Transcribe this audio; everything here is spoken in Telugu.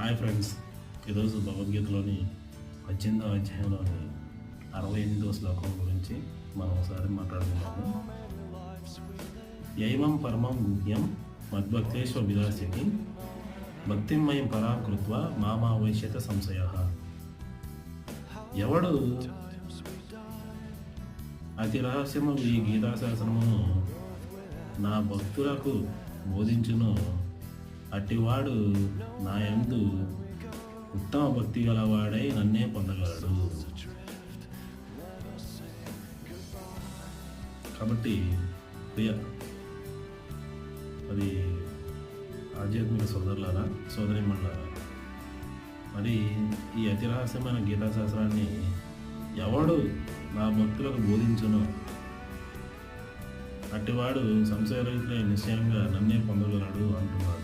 Hi friends. ఈరోజు భగవద్గీతలోని పద్దెనిమిదవ అధ్యాయంలోని అరవై ఎనిమిదవ శ్లోకం గురించి మనం ఒకసారి మాట్లాడుకుందాము. యైవం పరమం గుహ్యం మద్భక్తేశ్వ విలాసిని భక్తిమయం పరాం కృత్వ మామా వైశ్యత సంశయ. ఎవడు అతి రహస్యము ఈ గీతాశాసనమును నా భక్తులకు బోధించును అట్టివాడు నా యందు ఉత్తమ భక్తి గలవాడై నన్నే పొందగలడు. కాబట్టి ప్రియ అది ఆధ్యాత్మిక సోదరులారా సోదరి మరి ఈ అతి రహస్యమైన గీతాశాస్త్రాన్ని ఎవడు నా భక్తులకు బోధించను? అట్టివాడు సంశయరహితులై నిశ్చయంగా నన్నే పొందగలడు అంటున్నాడు.